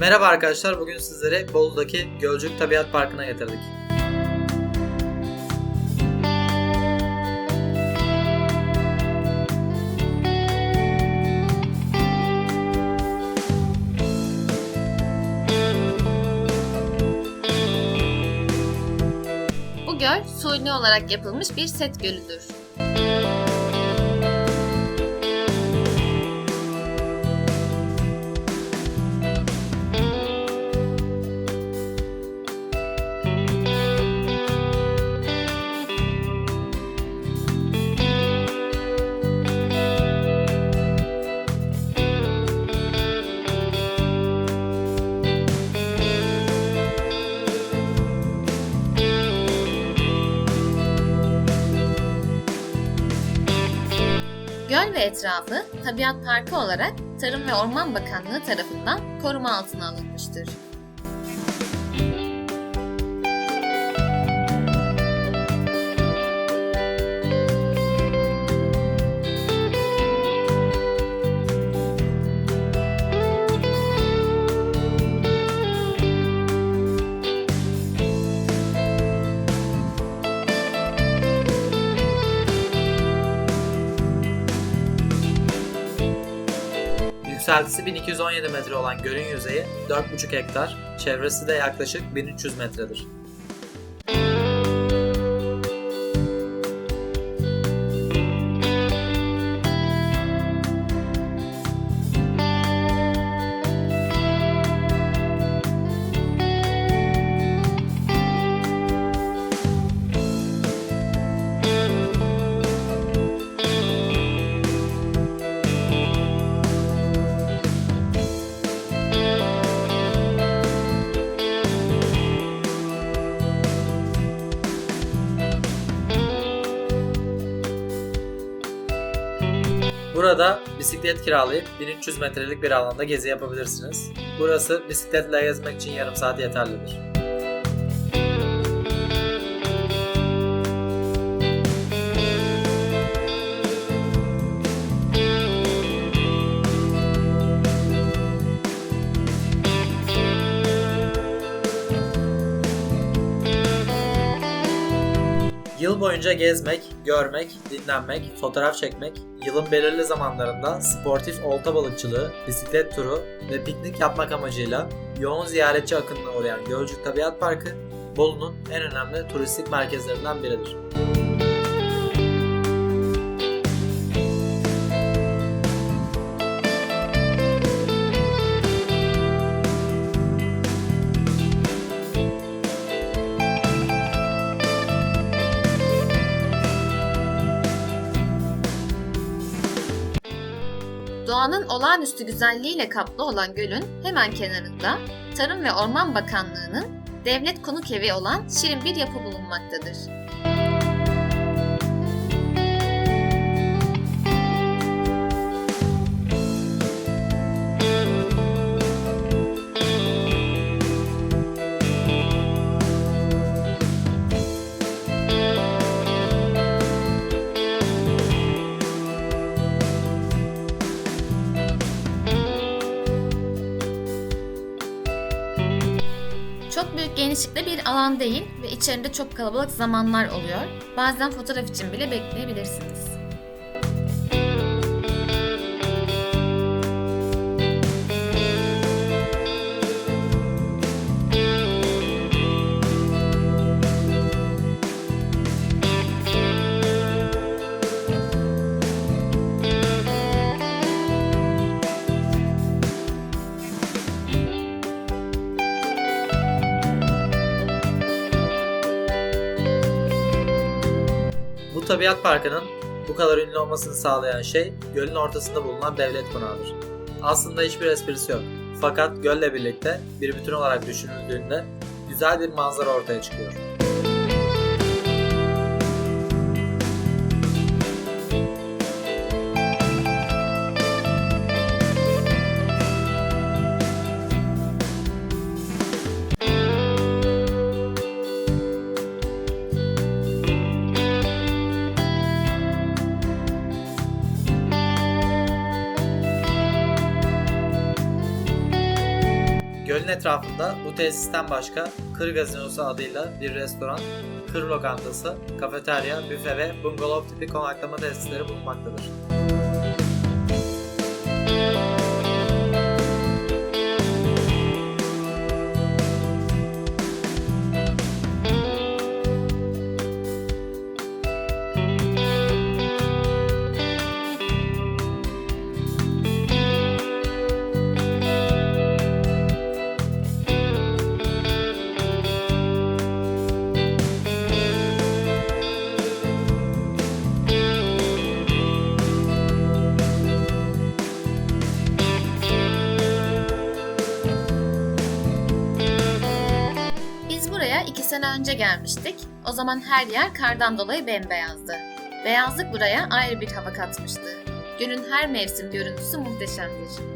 Merhaba arkadaşlar, bugün sizleri Bolu'daki Gölcük Tabiat Parkı'na getirdik. Bu göl suni olarak yapılmış bir set gölüdür. Etrafı tabiat parkı olarak Tarım ve Orman Bakanlığı tarafından koruma altına alınmıştır. Yükseltisi 1217 metre olan gölün yüzeyi 4,5 hektar, çevresi de yaklaşık 1300 metredir. Burada bisiklet kiralayıp 1300 metrelik bir alanda gezi yapabilirsiniz. Burası bisikletle gezmek için yarım saat yeterlidir. Yıl boyunca gezmek, görmek, dinlenmek, fotoğraf çekmek, yılın belirli zamanlarında sportif olta balıkçılığı, bisiklet turu ve piknik yapmak amacıyla yoğun ziyaretçi akınına uğrayan Gölcük Tabiat Parkı, Bolu'nun en önemli turistik merkezlerinden biridir. Doğanın olağanüstü güzelliğiyle kaplı olan gölün hemen kenarında Tarım ve Orman Bakanlığı'nın devlet konuk evi olan şirin bir yapı bulunmaktadır. Çok büyük genişlikte bir alan değil ve içeride çok kalabalık zamanlar oluyor. Bazen fotoğraf için bile bekleyebilirsiniz. Bu tabiat parkının bu kadar ünlü olmasını sağlayan şey gölün ortasında bulunan devlet konağıdır. Aslında hiçbir esprisi yok. Fakat gölle birlikte bir bütün olarak düşünüldüğünde güzel bir manzara ortaya çıkıyor. Gölün etrafında tesisten başka Kır Gazinosu adıyla bir restoran, Kır Lokantası, kafeterya, büfe ve bungalov tipi konaklama tesisleri bulunmaktadır. Sene önce gelmiştik. O zaman her yer kardan dolayı bembeyazdı. Beyazlık buraya ayrı bir hava katmıştı. Gölün her mevsim görüntüsü muhteşemdir.